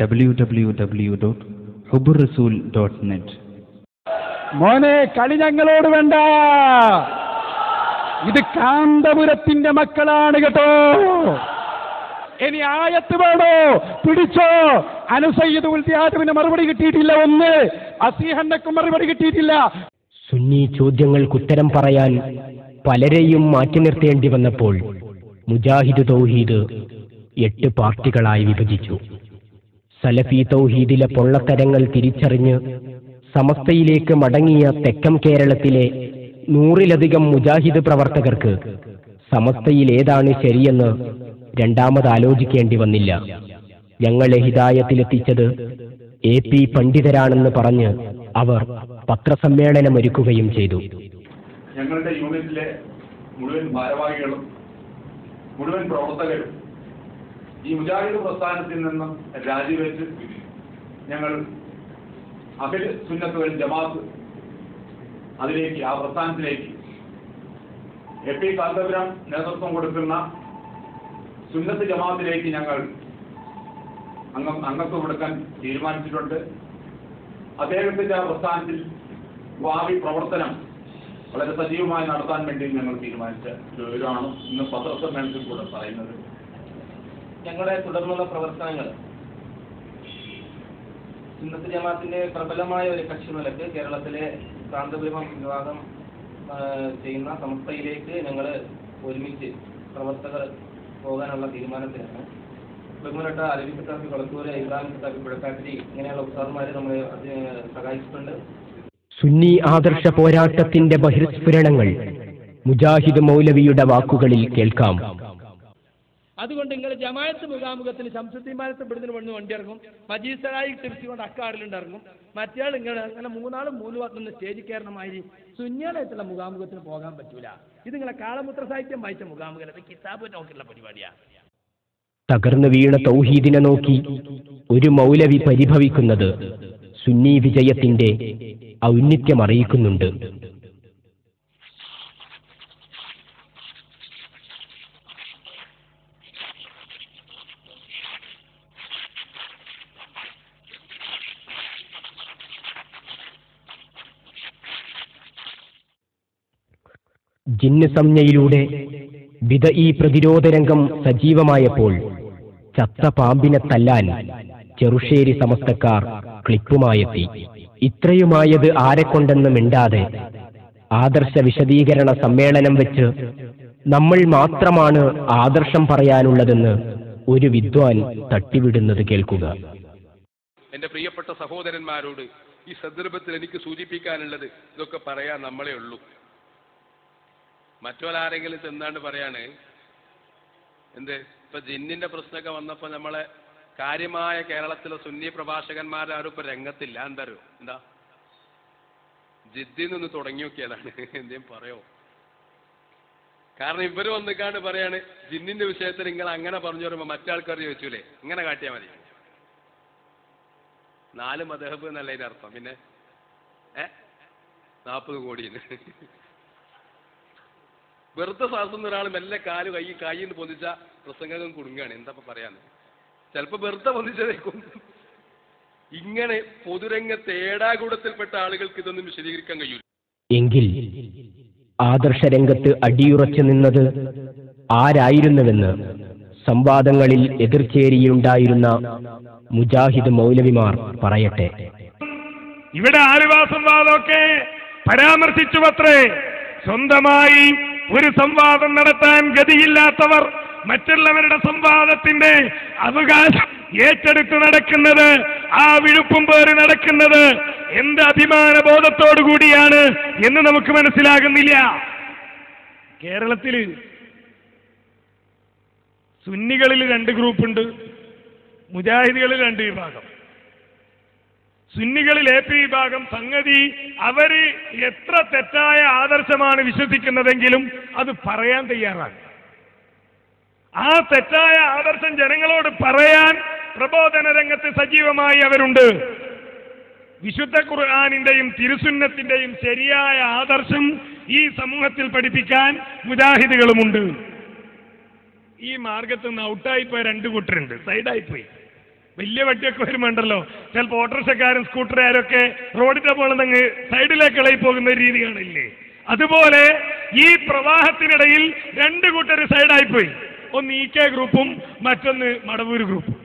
W W W dot Hubur Rasool dot net മോനെ കളി ഞങ്ങളോട് വേണ്ട. ഇത് കാന്തപുരത്തിന്റെ മക്കളാണ് കേട്ടോ. ഇനി ആയത്ത് വേണോ? പിടിച്ചോ. അനുസയ്യത് ഉൽത്തിയാദവിന് മറുപടി കിട്ടിയിട്ടില്ല ഒന്ന്. അസീഹന്നക്കും മറുപടി കിട്ടിയിട്ടില്ല. സുന്നി ചോദ്യങ്ങൾക്ക് ഉത്തരം പറയാൻ പലരെയും മാറ്റി നിർത്തേണ്ടി വന്നപ്പോൾ മുജാഹിദ് തൗഹീദ് എട്ട് പാർട്ടികളായി വിഭജിച്ചു. സലഫി തൗഹീദിലെ പൊള്ളത്തരങ്ങൾ തിരിച്ചറിഞ്ഞ് സമസ്തയിലേക്ക് മടങ്ങിയ തെക്കം കേരളത്തിലെ നൂറിലധികം മുജാഹിദ് പ്രവർത്തകർക്ക് സമസ്തയിൽ ഏതാണ് ശരിയെന്ന് രണ്ടാമത് ആലോചിക്കേണ്ടി വന്നില്ല. ഞങ്ങളെ ഹിതായത്തിലെത്തിച്ചത് എ പി പണ്ഡിതരാണെന്ന് പറഞ്ഞ് അവർ പത്രസമ്മേളനമൊരുക്കുകയും ചെയ്തു. ഞങ്ങളുടെ യൂണിറ്റിലെ മുഴുവൻ ഭാരവാഹികളും മുഴുവൻ പ്രവർത്തകരും ഈ മുജാഹിദ് പ്രസ്ഥാനത്തിൽ നിന്നും രാജിവെച്ച് ഞങ്ങൾ അഖിൽ സുന്നത്ത് വൽ ജമാഅത്ത് അതിലേക്ക് ആ പ്രസ്ഥാനത്തിലേക്ക് എ പി കാന്തപുരം നേതൃത്വം കൊടുക്കുന്ന സുന്നത്ത് ജമാഅത്തിലേക്ക് ഞങ്ങൾ അംഗം അംഗത്വം കൊടുക്കാൻ തീരുമാനിച്ചിട്ടുണ്ട്. അദ്ദേഹത്തിന്റെ ആ പ്രസ്ഥാനത്തിൽ ഭാവി പ്രവർത്തനം വളരെ സജീവമായി നടത്താൻ വേണ്ടി ഞങ്ങൾ തീരുമാനിച്ച വിവരമാണ് ഇന്ന് പത്രസമ്മേളനത്തിൽ കൂടെ പറയുന്നത്. ഞങ്ങളുടെ തുടർന്നുള്ള പ്രവർത്തനങ്ങൾ. സുന്നത്ത് ജമാഅത്തിന്റെ പ്രബലമായ ഒരു കക്ഷി നിലയ്ക്ക് കേരളത്തിലെ കാന്തപുരം വിഭാഗം ചെയ്യുന്ന സംസ്ഥയിലേക്ക് ഞങ്ങൾ ഒരുമിച്ച് പ്രവർത്തകർ പോകാനുള്ള തീരുമാനത്തിലാണ്. ബഹുമാനട്ട അരവിന്ദ് കിട്ടാഫി കൊളത്തൂര് ഇബ്രാഹിം കിട്ടാഫി പുഴക്കാട്ടിരി ഇങ്ങനെയുള്ള ഉസ്താദന്മാർ നമ്മളെ സഹായിച്ചിട്ടുണ്ട്. സുന്നി ആദർശ പോരാട്ടത്തിന്റെ ബഹിർസ്ഫുരണങ്ങൾ മുജാഹിദ് മൗലവിയുടെ വാക്കുകളിൽ കേൾക്കാം. അതുകൊണ്ട് നിങ്ങൾ ജമായത്ത് മുഖാമുഖത്തിന് ശംസുദ്ദീമാനത്ത് ഇവിടുന്ന് വന്ന് വണ്ടി ഇറങ്ങും മജീസറായി തിരിച്ചുകൊണ്ട് അക്കാറിലുണ്ട് മറ്റേ ഇങ്ങനെ അങ്ങനെ മൂന്നാളും മൂന്ന് പത്തുനിന്ന് സ്റ്റേജിൽ കയറണമായി സുന്യാനായിട്ടുള്ള മുഖാമുഖത്തിന് പോകാൻ പറ്റൂല. ഇത് നിങ്ങളെ കാളമുത്ര സാഹിത്യം വായിച്ച മുഖാമുഖം കിതാബ് നോക്കിയുള്ള പരിപാടിയാണ് തകർന്നു വീണ തൗഹീദിനെ നോക്കി ഒരു മൗലവി പരിഭവിക്കുന്നത് സുന്നി വിജയത്തിന്റെ ഔന്നിത്യം അറിയിക്കുന്നുണ്ട്. ജിന്ന് സംജ്ഞയിലൂടെ വിധ ഈ പ്രതിരോധ രംഗം സജീവമായപ്പോൾ ചത്ത പാമ്പിനെ തല്ലാൻ ചെറുശ്ശേരി സമസ്തക്കാർ ക്ലിപ്പുമായെത്തി. ഇത്രയുമായത് ആരെക്കൊണ്ടെന്ന് മിണ്ടാതെ ആദർശ വിശദീകരണ സമ്മേളനം വെച്ച് നമ്മൾ മാത്രമാണ് ആദർശം പറയാനുള്ളതെന്ന് ഒരു വിദ്വാൻ തട്ടിവിടുന്നത് കേൾക്കുക. എന്റെ പ്രിയപ്പെട്ട സഹോദരന്മാരോട് ഈ സന്ദർഭത്തിൽ എനിക്ക് സൂചിപ്പിക്കാനുള്ളത് ഇതൊക്കെ പറയാൻ നമ്മളെ ഉള്ളൂ. മറ്റൊരാരെങ്കിലും ചെന്നാണ്ട് പറയാണ് എന്ത്? ഇപ്പൊ ജിന്നിന്റെ പ്രശ്നമൊക്കെ വന്നപ്പോ നമ്മളെ കാര്യമായ കേരളത്തിലെ സുന്നി പ്രഭാഷകന്മാരാരും ഇപ്പൊ രംഗത്തില്ല. എന്താ എന്താ? ജിദ്ദിൽ നിന്ന് തുടങ്ങി നോക്കിയതാണ്. എന്തേലും പറയോ? കാരണം ഇവർ വന്നിക്കാണ്ട് പറയാണ് ജിന്നിന്റെ വിഷയത്തിൽ നിങ്ങൾ അങ്ങനെ പറഞ്ഞു വരുമ്പോ മറ്റാൾക്കാർ ചോദിച്ചൂലേ? ഇങ്ങനെ കാട്ടിയാൽ മതി. നാല് മദഹബ് എന്നല്ല ഇതിന്റെ അർത്ഥം. പിന്നെ ഏ? നാൽപ്പത് കോടിന്ന് വെറുതെ സാധിക്കുന്ന ഒരാൾ മെല്ലെ കാൽ കൈ കൈന്ന് പൊന്തിച്ച പ്രസംഗം കുടുങ്ങാണ് എന്താ പറയാന്ന് ചിലപ്പോ വെറുതെ പൊന്തിച്ചതേക്കും ഇങ്ങനെ പൊതുരംഗത്ത് ഏടാകൂടത്തിൽപ്പെട്ട ആളുകൾക്ക് ഇതൊന്നും വിശദീകരിക്കാൻ കഴിയൂ എങ്കിൽ ആദർശരംഗത്ത് അടിയുറച്ചു നിന്നത് ആരായിരുന്നുവെന്ന് സംവാദങ്ങളിൽ എതിർചേരിയുണ്ടായിരുന്ന മുജാഹിദ് മൗലവിമാർ പറയട്ടെ. ഇവിടെ ആലുവാസം വാദമൊക്കെ പരാമർശിച്ചു അത്രേ സ്വന്തമായി ഒരു സംവാദം നടത്താൻ ഗതിയില്ലാത്തവർ മറ്റുള്ളവരുടെ സംവാദത്തിന്റെ അവകാശം ഏറ്റെടുത്ത് നടക്കുന്നത് ആ വിഴുപ്പും പേറി നടക്കുന്നത് എന്ത് അഭിമാന ബോധത്തോടു കൂടിയാണ് എന്ന് നമുക്ക് മനസ്സിലാകുന്നില്ല. കേരളത്തിൽ സുന്നികളിൽ രണ്ട് ഗ്രൂപ്പുണ്ട് മുജാഹിദികളിൽ രണ്ട് വിഭാഗം. സുന്നികളിൽ എ പി വിഭാഗം സംഗതി അവർ എത്ര തെറ്റായ ആദർശമാണ് വിശ്വസിക്കുന്നതെങ്കിലും അത് പറയാൻ തയ്യാറാണ്. ആ തെറ്റായ ആദർശം ജനങ്ങളോട് പറയാൻ പ്രബോധന രംഗത്ത് സജീവമായി അവരുണ്ട്. വിശുദ്ധ ഖുർആാനിന്റെയും തിരുസുന്നത്തിന്റെയും ശരിയായ ആദർശം ഈ സമൂഹത്തിൽ പഠിപ്പിക്കാൻ മുജാഹിദുകളുമുണ്ട്. ഈ മാർഗത്ത് നിന്ന് ഔട്ടായി പോയ രണ്ട് കൂട്ടരുണ്ട്. സൈഡായി പോയി. വലിയ വട്ടിയൊക്കെ വരുമ്പോണ്ടല്ലോ. ചിലപ്പോൾ ഓട്ടോറിക്ഷക്കാരും സ്കൂട്ടറുകാരും ഒക്കെ റോഡിന്റെ മുകളിൽ നിന്ന് സൈഡിലേക്ക് ഇളകി പോകുന്ന രീതി കാണില്ലേ? അതുപോലെ ഈ പ്രവാഹത്തിനിടയിൽ രണ്ട് കൂട്ടർ സൈഡായി പോയി ഒന്ന് ഇ കെ ഗ്രൂപ്പും മറ്റൊന്ന് മടവൂര് ഗ്രൂപ്പും.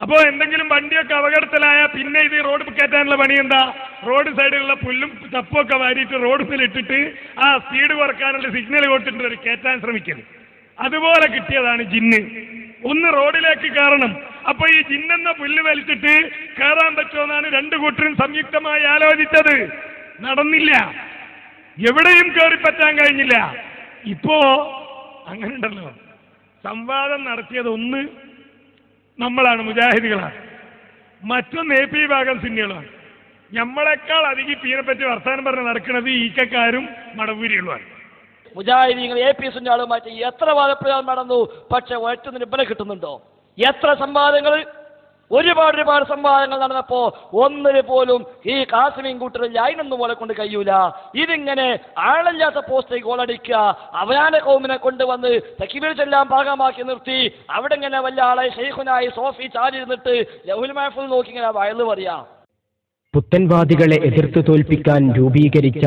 അപ്പോ എന്തെങ്കിലും വണ്ടിയൊക്കെ അപകടത്തിലായ പിന്നെ ഇത് റോഡ് കയറ്റാനുള്ള പണി എന്താ റോഡ് സൈഡിലുള്ള പുല്ലും തപ്പും ഒക്കെ വാരിയിട്ട് റോഡ് ഇട്ടിട്ട് ആ സ്പീഡ് കുറക്കാനുള്ള സിഗ്നൽ കൊടുത്തിട്ട് കയറ്റാൻ ശ്രമിക്കരുത് അതുപോലെ കിട്ടിയതാണ് ജിന്ന്. ഒന്ന് റോഡിലേക്ക് കയറണം. അപ്പൊ ഈ ജിന്നെന്ന പുല്ല് വലിച്ചിട്ട് കയറാൻ പറ്റുമെന്നാണ് രണ്ടു കൂട്ടരും സംയുക്തമായി ആലോചിച്ചത്. നടന്നില്ല. എവിടെയും കയറി പറ്റാൻ കഴിഞ്ഞില്ല. ഇപ്പോ അങ്ങനെ ഉണ്ടല്ലോ സംവാദം നടത്തിയത് ഒന്ന് നമ്മളാണ് മുജാഹിദികളാണ്. മറ്റൊന്ന് എ പി ഭാഗം സിന്നികളാണ്. നമ്മളെക്കാൾ അധികം പീനെപ്പറ്റി പറ്റി വർത്താനം പറഞ്ഞ് നടക്കുന്നത് ഈക്കക്കാരും മടവൂരികളുമാണ്. മുജാഹിദീങ്ങൾ എ പി സുന്നാളുമായിട്ട് എത്ര വാദപ്രയോഗം നടന്നു? പക്ഷെ ഒറ്റ ബല കിട്ടുന്നുണ്ടോ? എത്ര സംവാദങ്ങൾ? ഒരുപാട് ഒരുപാട് സംവാദങ്ങൾ നടന്നപ്പോ ഒന്നിന് പോലും ഈ കാസിമീൻ കൂട്ടറിൽ അതിനൊന്നും പോലെ കൊണ്ട് കഴിയൂല. ഇതിങ്ങനെ ആളില്ലാത്ത പോസ്റ്റേക്ക് ഗോളടിക്കുക അവനാന്റെ കൗമിനെ കൊണ്ടുവന്ന് തക്കിബീർ ചെല്ലാം ഭാഗമാക്കി നിർത്തി അവിടെ ഇങ്ങനെ വല്ല ആളെ ഷെയ്ഖുനായി സോഫി ചാരിരുന്നിട്ട് ലഹുൽ മഹഫുൽ നോക്കി ഇങ്ങനെ വയലു പറയാ. പുത്തൻവാദികളെ എതിർത്ത് തോൽപ്പിക്കാൻ രൂപീകരിച്ച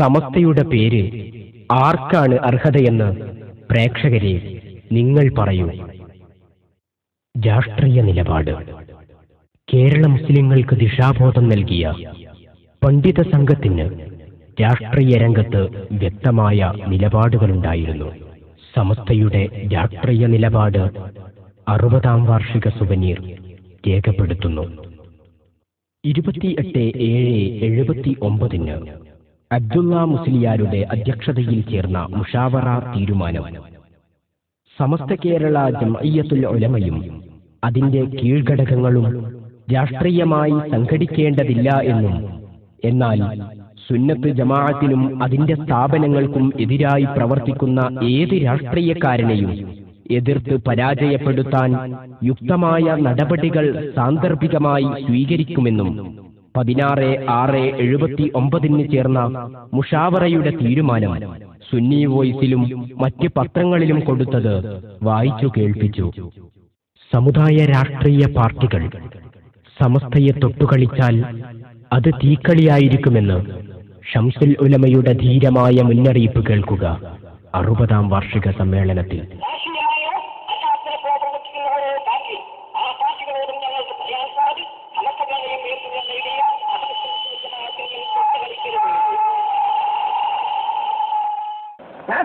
സമസ്തയുടെ പേര് ആർക്കാണ് അർഹതയെന്ന് പ്രേക്ഷകരെ നിങ്ങൾ പറയൂ. രാഷ്ട്രീയ നിലപാട്. കേരള മുസ്ലിങ്ങൾക്ക് ദിശാബോധം നൽകിയ പണ്ഡിത സംഘത്തിന് രാഷ്ട്രീയ രംഗത്ത് വ്യക്തമായ നിലപാടുകളുണ്ടായിരുന്നു. സമസ്തയുടെ രാഷ്ട്രീയ നിലപാട് അറുപതാം വാർഷിക സുവനീർ രേഖപ്പെടുത്തുന്നു. ഇരുപത്തിയെട്ട് ഏഴ് എഴുപത്തി ഒമ്പതിന് അബ്ദുള്ള മുസ്ലിയാരുടെ അധ്യക്ഷതയിൽ ചേർന്ന മുഷാവറ തീരുമാനം. സമസ്ത കേരള ജംഇയ്യത്തുൽ ഉലമയും അതിന്റെ കീഴ്ഘടകങ്ങളും രാഷ്ട്രീയമായി സംഘടിക്കേണ്ടതില്ല എന്നും എന്നാൽ സുന്നത്ത് ജമാഅത്തിനും അതിന്റെ സ്ഥാപനങ്ങൾക്കും എതിരായി പ്രവർത്തിക്കുന്ന ഏത് രാഷ്ട്രീയക്കാരനെയും എതിർത്ത് പരാജയപ്പെടുത്താൻ യുക്തമായ നടപടികൾ സാന്ദർഭികമായി സ്വീകരിക്കുമെന്നും പതിനാറ് ആറ് എഴുപത്തി ഒമ്പതിന് ചേർന്ന മുഷാവറയുടെ തീരുമാനം സുന്നി വോയിസിലും മറ്റ് പത്രങ്ങളിലും കൊടുത്തത് വായിച്ചു കേൾപ്പിച്ചു. സമുദായ രാഷ്ട്രീയ പാർട്ടികൾ സമസ്തയെ തൊട്ടുകളിച്ചാൽ അത് തീക്കളിയായിരിക്കുമെന്ന് ഷംസുൽ ഉലമയുടെ ധീരമായ മുന്നറിയിപ്പ് കേൾക്കുക. അറുപതാം വാർഷിക സമ്മേളനത്തിൽ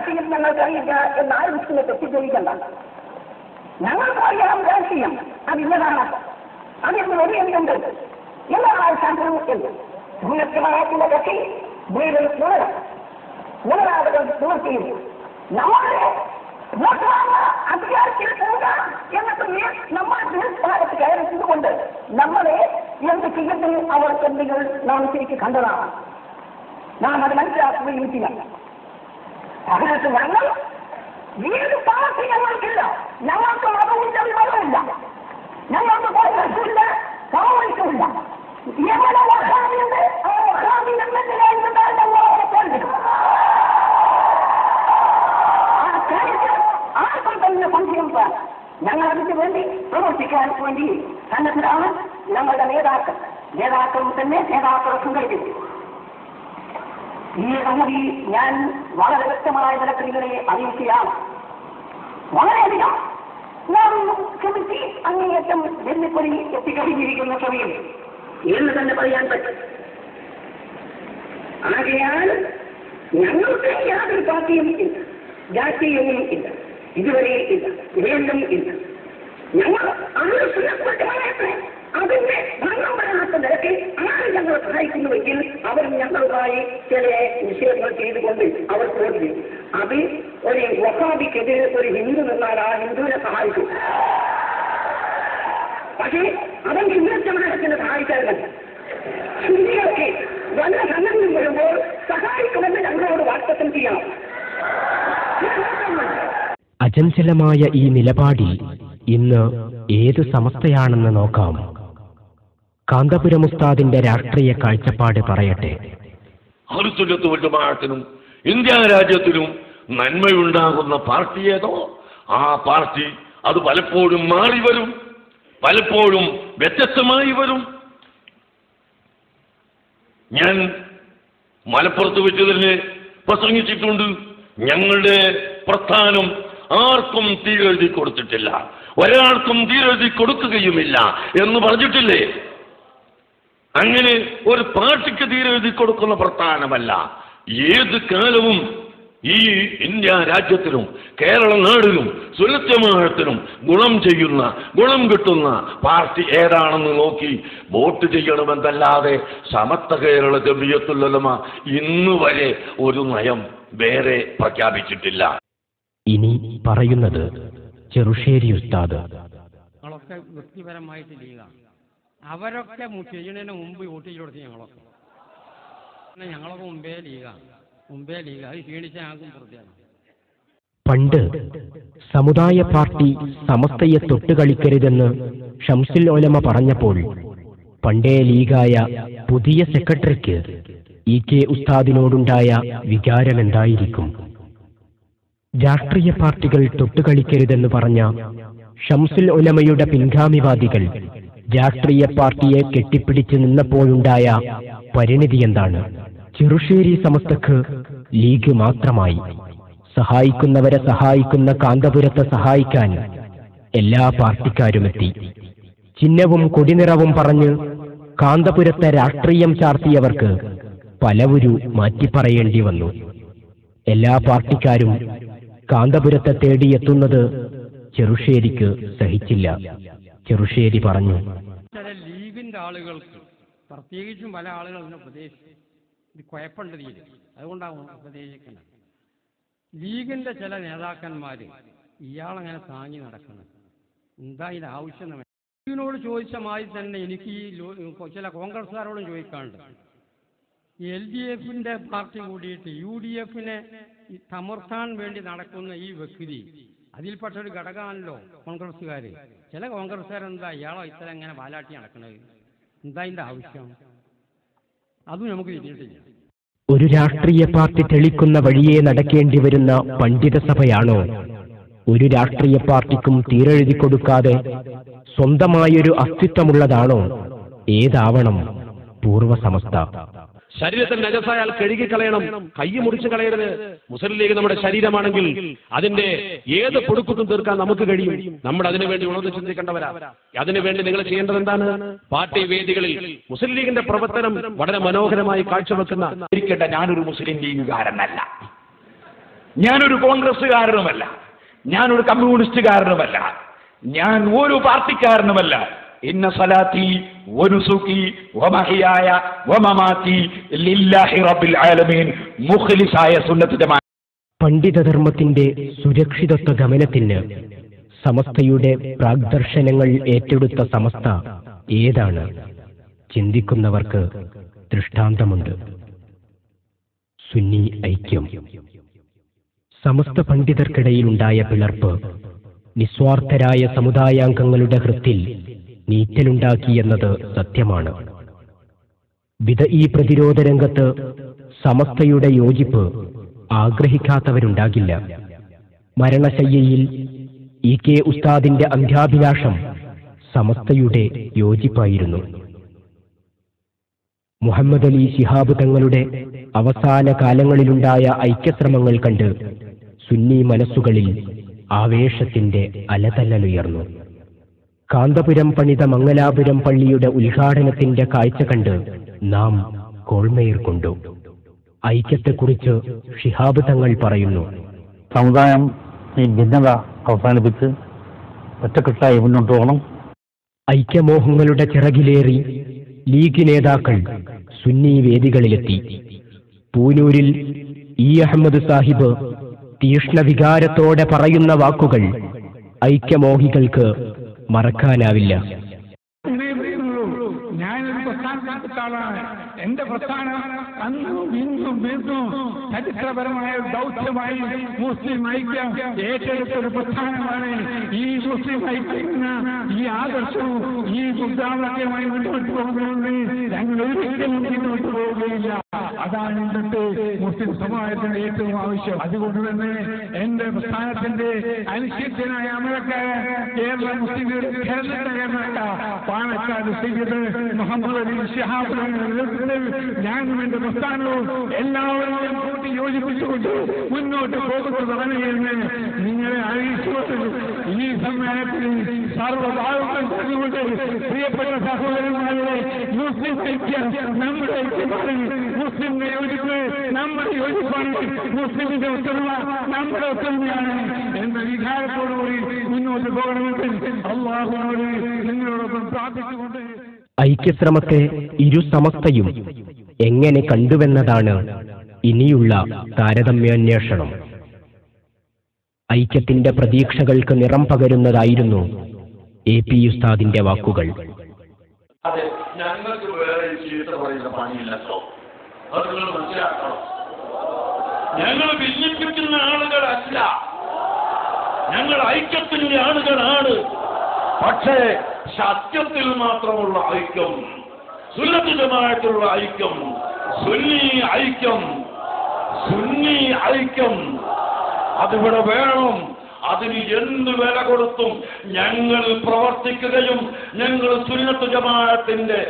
രാഷ്ട്രീയം ഞങ്ങൾക്ക് അറിയില്ല എന്ന് ആരും തെറ്റിദ്ധരിക്കണ്ട. ഞങ്ങൾക്ക് അറിയാം രാഷ്ട്രീയം അത് ഇന്നതാണ് അതിന് ഒരു എന്തുണ്ട്? എന്നതാണ് സംഭവം എന്ന് ഭൂനത്തിനാക്കുന്ന കക്ഷി വീടിൽ തുടരും നിവർത്തിയും നമ്മുടെ അധികാരത്തിൽ പോവുക എന്നിട്ട് നമ്മൾ തീർത്ഥാടത്ത് കയറിച്ചതുകൊണ്ട് നമ്മളെ എന്ത് ചെയ്യുന്നു? അവർക്ക് എന്തെങ്കിലും നാം ശരിക്ക് കണ്ടതാണ്? നാം അത് മനസ്സിലാക്കുകയും ചെയ്യാം അതിനകത്ത് ഞങ്ങൾ ഏത് പാർട്ടി ഞങ്ങൾക്കില്ല ഞങ്ങൾക്ക് മതമില്ല വിമതമില്ല ഞങ്ങൾക്ക് കോൺഗ്രസുമില്ല കോൺഗ്രസുമില്ല എവിടെ വഹാബിയുണ്ട് ആ വഹാബി എന്നെതിരായിരുന്നാൽ ഞങ്ങൾ അവരെ തോൽപ്പിക്കും ആ കാര്യത്തിൽ ആർക്കും തന്നെ സംശയം വേണ്ട. ഞങ്ങൾ അതിന് വേണ്ടി പ്രവർത്തിക്കാൻ വേണ്ടി സന്നദ്ധരാണ് ഞങ്ങളുടെ നേതാക്കൾ നേതാക്കളും തന്നെ നേതാക്കളെ സംഘടിപ്പിച്ചു ഈ സംഗതി ഞാൻ വളരെ വ്യക്തമായ നിലയ്ക്ക് നിങ്ങളെ അറിയിക്കുകയാണ്. വളരെയധികം. നാം ക്ഷമിച്ച് അങ്ങേയറ്റം വെല്ലുപ്പൊടി എത്തിക്കഴിഞ്ഞിരിക്കുന്ന സമയം. എന്ന് തന്നെ പറയാൻ പറ്റും. ആകയാൽ ഞങ്ങൾക്ക് യാതൊരു പാർട്ടിയും ഇല്ല. രാഷ്ട്രീയവും ഇല്ല. ഇതുവരെ ഇല്ല. വേണ്ടും ഇല്ല. ഞങ്ങൾ അങ്ങനെ അതിന്റെ ഭരണം വരാത്ത നിരക്കിൽ ആരും ഞങ്ങളെ സഹായിക്കുന്നുവെങ്കിൽ അവർ ഞങ്ങളുമായി ചില നിഷേധങ്ങൾ ചെയ്തുകൊണ്ട് അവർ തോന്നി അത് ഒരു വഹാബിക്കെതിരെ ഒരു ഹിന്ദു നിന്നാൽ ആ ഹിന്ദുവിനെ സഹായിക്കും പക്ഷേ അവൻ ഇന്നത്തെ സഹായിക്കാറില്ല ഹിന്ദിയൊക്കെ വല്ല സംഘടന വരുമ്പോൾ സഹായിക്കുമെന്ന് ഞങ്ങളോട് വാക്തത്വം ചെയ്യണം അചഞ്ചലമായ ഈ നിലപാടിൽ ഇന്ന് ഏത് സമസ്തയാണെന്ന് നോക്കാം. കാന്തപുരം ഉസ്താദിന്റെ രാഷ്ട്രീയ കാഴ്ചപ്പാട് പറയട്ടെ. വട്ടമാഴത്തിനും ഇന്ത്യ രാജ്യത്തിനും നന്മയുണ്ടാകുന്ന പാർട്ടി ഏതോ? ആ പാർട്ടി അത് പലപ്പോഴും മാറി വരും പലപ്പോഴും വ്യത്യസ്തമായി വരും. ഞാൻ മലപ്പുറത്ത് വെച്ച് തന്നെ പ്രസംഗിച്ചിട്ടുണ്ട്. ഞങ്ങളുടെ പ്രസ്ഥാനം ആർക്കും തീരെഴുതി കൊടുത്തിട്ടില്ല. ഒരാൾക്കും തീരെഴുതി കൊടുക്കുകയുമില്ല എന്ന് പറഞ്ഞിട്ടില്ലേ? അങ്ങനെ ഒരു പാർട്ടിക്ക് തീരെ എഴുതി കൊടുക്കുന്ന പ്രസ്ഥാനമല്ല. ഏത് കാലവും ഈ ഇന്ത്യ രാജ്യത്തിനും കേരള നാടിനും സുലഭ്യമാനത്തിനും ഗുണം ചെയ്യുന്ന ഗുണം കിട്ടുന്ന പാർട്ടി ഏതാണെന്ന് നോക്കി വോട്ട് ചെയ്യണമെന്നല്ലാതെ സമത്വ കേരള ജമിയത്തുല്ലമ ഇന്ന് വരെ ഒരു നയം വേറെ പ്രഖ്യാപിച്ചിട്ടില്ല. ഇനി പറയുന്നത് ചെറുശ്ശേരി ഉസ്താദ്. വ്യക്തിപരമായിട്ട് ലീഗാണ് അവരൊക്കെ ചെയ്യുന്നതിന് മുമ്പ് വോട്ട് കൊടുത്ത് ഞങ്ങളൊക്കെ ഞങ്ങളൊക്കെ മുമ്പേ ലീഗാണ് മുമ്പേ ലീഗ്. അത് ക്ഷീണിച്ച ഞങ്ങൾക്കും പണ്ട് സമുദായ പാർട്ടി സമസ്തയെ തൊട്ടുകളിക്കരുതെന്ന് ഷംസിൽ ഓലമ പറഞ്ഞപ്പോൾ പണ്ടേ ലീഗായ പുതിയ സെക്രട്ടറിക്ക് ഇ കെ ഉസ്താദിനോടുണ്ടായ വികാരമെന്തായിരിക്കും? രാഷ്ട്രീയ പാർട്ടികൾ തൊട്ടുകളിക്കരുതെന്ന് പറഞ്ഞ ഷംസുൽ ഒലമയുടെ പിൻഗാമിവാദികൾ രാഷ്ട്രീയ പാർട്ടിയെ കെട്ടിപ്പിടിച്ച് നിന്നപ്പോഴുണ്ടായ പരിണിതി എന്താണ്? ചെറുശ്ശേരി സമസ്തക്ക് ലീഗ് മാത്രമായി. സഹായിക്കുന്നവരെ സഹായിക്കുന്ന കാന്തപുരത്തെ സഹായിക്കാൻ എല്ലാ പാർട്ടിക്കാരും എത്തി. ചിഹ്നവും കൊടിനിറവും പറഞ്ഞ് കാന്തപുരത്തെ രാഷ്ട്രീയം ചാർത്തിയവർക്ക് പലവുരു മാറ്റിപ്പറയേണ്ടി വന്നു. എല്ലാ പാർട്ടിക്കാരും കാന്തപുരത്തെ തേടിയെത്തുന്നത് ചെറുശ്ശേരിക്ക് സഹിച്ചില്ല. ചെറുശ്ശേരി പറഞ്ഞു. ചില ലീഗിന്റെ ആളുകൾക്ക് പ്രത്യേകിച്ചും പല ഇതിനെ ഉപദേശിച്ചു. കുഴപ്പമുണ്ട് അതുകൊണ്ടാണ് ഉപദേശിക്കുന്നത്. ലീഗിന്റെ ചില നേതാക്കന്മാര് ഇയാളങ്ങനെ താങ്ങി നടക്കുന്നത്. എന്താ ഇത് ആവശ്യം ലീഗിനോട് ചോദിച്ച മാതിരി തന്നെ എനിക്ക് ഈ ചില കോൺഗ്രസ്സുകാരോടും ചോദിക്കാനുണ്ട്. എൽ ഡി എഫിന്റെ പാർട്ടി കൂടിയിട്ട് യു ഡി എഫിനെ തമർത്താൻ വേണ്ടി നടക്കുന്ന ഈ വ്യക്തി അതിൽപ്പെട്ട ഒരു ഘടകമാണല്ലോ കോൺഗ്രസ്സുകാർ ചില കോൺഗ്രസ്സുകാരെന്താ? ഇയാളോ ഇത്ര എങ്ങനെ വാലാട്ടി നടക്കണത്? എന്താ ഇതിന്റെ ആവശ്യം? അതും നമുക്ക് തിരിഞ്ഞിട്ടില്ല ഒരു രാഷ്ട്രീയ പാർട്ടി തെളിക്കുന്ന വഴിയെ നടക്കേണ്ടി വരുന്ന പണ്ഡിത സഭയാണോ? ഒരു രാഷ്ട്രീയ പാർട്ടിക്കും തീരെഴുതി കൊടുക്കാതെ സ്വന്തമായൊരു അസ്തിത്വമുള്ളതാണോ? ഏതാവണം പൂർവസമസ്ത ശരീരത്തിൽ നജസായാൽ കഴുകിക്കളയണം കൈ മുറിച്ച് കളയരുത്. മുസ്ലിം ലീഗ് നമ്മുടെ ശരീരമാണെങ്കിൽ അതിന്റെ ഏത് പൊടുക്കുത്തും തീർക്കാൻ നമുക്ക് കഴിയും. നമ്മൾ അതിനുവേണ്ടി ഉണർന്ന് ചിന്തിക്കേണ്ടവരാ. അതിനുവേണ്ടി നിങ്ങൾ ചെയ്യേണ്ടത് എന്താണ്? പാർട്ടി വേദികളിൽ മുസ്ലിം ലീഗിന്റെ പ്രവർത്തനം വളരെ മനോഹരമായി കാഴ്ചവെക്കുന്ന ഇരിക്കട്ടെ ഞാനൊരു മുസ്ലിം ലീഗുകാരനല്ല. ഞാനൊരു കോൺഗ്രസ്സുകാരനുമല്ല. ഞാനൊരു കമ്മ്യൂണിസ്റ്റുകാരനുമല്ല. ഞാൻ ഒരു പാർട്ടിക്കാരനുമല്ല. ഇന്ന സലാത്തി വനുസുക്കി വമഹിയായ വമമാത്തി ലില്ലാഹി റബ്ബിൽ ആലമീൻ. പണ്ഡിതധർമ്മത്തിന്റെ സുരക്ഷിതത്വ ഗമനത്തിന് സമസ്തയുടെ പ്രാഗ്ദർശനങ്ങൾ ഏറ്റെടുത്ത സമസ്ത ഏതാണ്? ചിന്തിക്കുന്നവർക്ക് ദൃഷ്ടാന്തമുണ്ട്. സുന്നി ഐക്യം. സമസ്ത പണ്ഡിതർക്കിടയിലുണ്ടായ പിളർപ്പ് നിസ്വാർത്ഥരായ സമുദായാംഗങ്ങളുടെ ഹൃത്തിൽ നീറ്റലുണ്ടാക്കിയെന്നത് സത്യമാണ്. വിധ ഈ പ്രതിരോധ രംഗത്ത് സമസ്തയുടെ യോജിപ്പ് ആഗ്രഹിക്കാത്തവരുണ്ടാകില്ല. മരണശയ്യയിൽ ഇ കെ ഉസ്താദിന്റെ അന്ത്യാഭിലാഷം സമസ്തയുടെ യോജിപ്പായിരുന്നു. മുഹമ്മദ് അലി ശിഹാബ് തങ്ങളുടെ അവസാന കാലങ്ങളിലുണ്ടായ ഐക്യശ്രമങ്ങൾ കണ്ട് സുന്നി മനസ്സുകളിൽ ആവേശത്തിന്റെ അലതല്ലലുയർന്നു കാന്തപുരം പണിത മംഗലാപുരം പള്ളിയുടെ ഉദ്ഘാടനത്തിന്റെ കാഴ്ച കണ്ട് നാം കോൾമേർ കൊണ്ടു. ഐക്യത്തെക്കുറിച്ച് ഷിഹാബ് തങ്ങൾ പറയുന്നു. സമുദായം ഈ ഭിന്നത അവസാനിപ്പിച്ച് ഒറ്റക്കെട്ടായി മുന്നോട്ട് പോകണം ഐക്യമോഹങ്ങളുടെ ചിറകിലേറി ലീഗ് നേതാക്കൾ സുന്നി വേദികളിലെത്തി. പൂനൂരിൽ ഇ അഹമ്മദ് സാഹിബ് തീഷ്ണവികാരത്തോടെ പറയുന്ന വാക്കുകൾ ഐക്യമോഹികൾക്ക് മറക്കാനാവില്ല. എന്റെ പ്രസ്ഥാനം വീണ്ടും ചരിത്രപരമായ ദൗത്യമായി മുസ്ലിം ഐക്യം പ്രസ്ഥാനമാണ് ഈ മുസ്ലിം ഈ ആദർശവും ഈ മുദ്രാവാക്യമായി മുന്നോട്ട് പോകുന്നതുകൊണ്ട് ഞങ്ങൾ ഒരിക്കലും മുന്നോട്ട് പോവുകയില്ല. അതാണ് ഇന്നത്തെ മുസ്ലിം സമുദായത്തിന് ഏറ്റവും ആവശ്യം. അതുകൊണ്ട് തന്നെ എന്റെ പ്രസ്ഥാനത്തിന്റെ അനിശ്ചിതനായ അമരക്കാരൻ കേരള മുസ്ലിം കേരളത്തിനല്ല പാണക്കാട് സയ്യിദ് മുഹമ്മദ് അലി നേതൃത്വത്തിൽ ഞാനും എന്റെ പ്രസ്ഥാനവും എല്ലാവരെയും കൂട്ടി യോജിപ്പിച്ചുകൊണ്ട് മുന്നോട്ട് പോകുന്നതാണ് എന്ന് നിങ്ങളെ അറിയിച്ചുകൊണ്ട് ഈ സമ്മേളനത്തിൽ സർവഭാവങ്ങൾ പറഞ്ഞുകൊണ്ട് പ്രിയപ്പെട്ട സഹോദരന്മാരുടെ മുസ്ലിം ഐക്യം നമ്മുടെ ഐക്യമാണ്. മുസ്ലിമിന്റെ യോജിപ്പ് നമ്മുടെ യോജിപ്പാണ് മുസ്ലിമിന്റെ ഒത്തൊരുമ നമ്മുടെ ഒത്തൊരുമയാണ് എന്ന വികാരത്തോടുകൂടി മുന്നോട്ട് പോകണമെങ്കിൽ അള്ളാഹുനോട് നിങ്ങളോടൊപ്പം പ്രാർത്ഥിച്ചുകൊണ്ട് ഐക്യശ്രമത്തെ ഇരു സമസ്തയും എങ്ങനെ കണ്ടുവെന്നതാണ് ഇനിയുള്ള താരതമ്യാന്വേഷണം. ഐക്യത്തിന്റെ പ്രതീക്ഷകൾക്ക് നിറം പകരുന്നതായിരുന്നു എ പി ഉസ്താദിന്റെ വാക്കുകൾ. അതെ ഞങ്ങൾക്ക് വേറെ ചീത്ത പറയുന്ന പണിയില്ലല്ലോ അത് നിങ്ങൾ മനസ്സിലാക്കണം. ഞങ്ങൾ ഭിന്നിപ്പിക്കുന്ന ആളുകളല്ല. ഞങ്ങൾ ഐക്യത്തിന്റെ ആളുകളാണ്. പക്ഷേ സത്യത്തിൽ മാത്രമുള്ള ഐക്യം സുലഭിതമായിട്ടുള്ള ഐക്യം സുന്നി ഐക്യം സുന്നി ഐക്യം അതിവിടെ വേണം. അതിന് എന്ത് വില കൊടുത്തും ഞങ്ങൾ പ്രവർത്തിക്കുകയും ഞങ്ങൾ സുന്നത്ത് ജമാഅത്തിന്റെ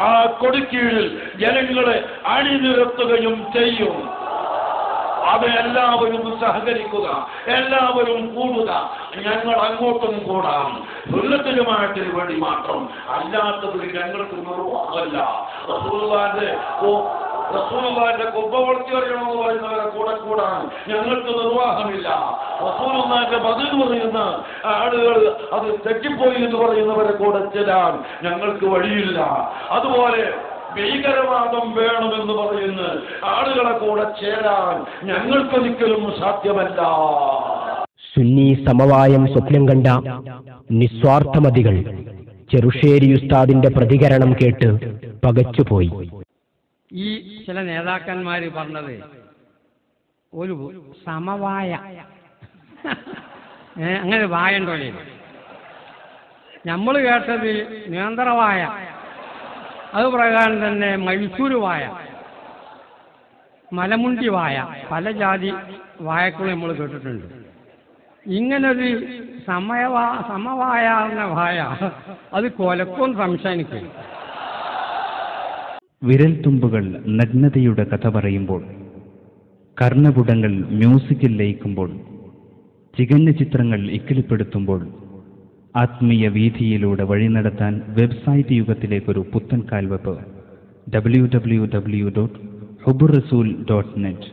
ആ കൊടുക്കീഴിൽ ജനങ്ങളെ അണിനിരത്തുകയും ചെയ്യും. അത് എല്ലാവരും സഹകരിക്കുക എല്ലാവരും കൂടുക ഞങ്ങൾ അങ്ങോട്ടും കൂടാം. ദുരിതത്തിനുമായിട്ടിന് വേണ്ടി മാത്രം അല്ലാത്തതിൽ ഞങ്ങൾക്ക് നിർവാഹമല്ല. റസൂലുള്ളാന്റെ കുബ്ബ വളർത്തി അറിയണമെന്ന് പറയുന്നവരെ കൂടെ കൂടാൻ ഞങ്ങൾക്ക് നിർവാഹമില്ല. റസൂലുള്ളാന്റെ ബദൽ പറയുന്ന ആളുകൾ അത് തെറ്റിപ്പോയി എന്ന് പറയുന്നവരെ കൂടെ ചെല്ലാൻ ഞങ്ങൾക്ക് വഴിയില്ല. അതുപോലെ ഭീകരവാദം വേണമെന്ന് പറയുന്ന ആളുകളെ കൂടെ ചേരാൻ ഞങ്ങൾക്കൊരിക്കലും സാധ്യമല്ല. സുന്നി സമവായം സ്വപ്നം കണ്ട നിസ്വാർത്ഥമതികൾ ചെറുശ്ശേരി ഉസ്താദിന്റെ പ്രതികരണം കേട്ട് പകച്ചുപോയി. ഈ ചില നേതാക്കന്മാർ പറഞ്ഞത് ഒരു സമവായ. അങ്ങനെ വായ ഉണ്ടോ നമ്മൾ കേട്ടത് നിയന്ത്രവായ അത് പ്രകാരം തന്നെ മൈസൂർ വായ മലമുണ്ടി വായ പല ജാതി വായക്കളും നമ്മൾ കേട്ടിട്ടുണ്ട്. ഇങ്ങനൊരു സമയവാ സമവായ എന്ന വായ അത് കൊലക്കും സംശയിക്കും വിരൽത്തുമ്പുകൾ നഗ്നതയുടെ കഥ പറയുമ്പോൾ കർണപുടങ്ങൾ മ്യൂസിക്കിൽ ലയിക്കുമ്പോൾ ചികഞ്ഞ ചിത്രങ്ങൾ ഇക്കിളിപ്പെടുത്തുമ്പോൾ ആത്മീയ വീഥിയിലൂടെ വഴി നടത്താൻ വെബ്സൈറ്റ് യുഗത്തിലേക്കൊരു പുത്തൻ കാൽവെപ്പ് W W W dot Hubur Rasool dot net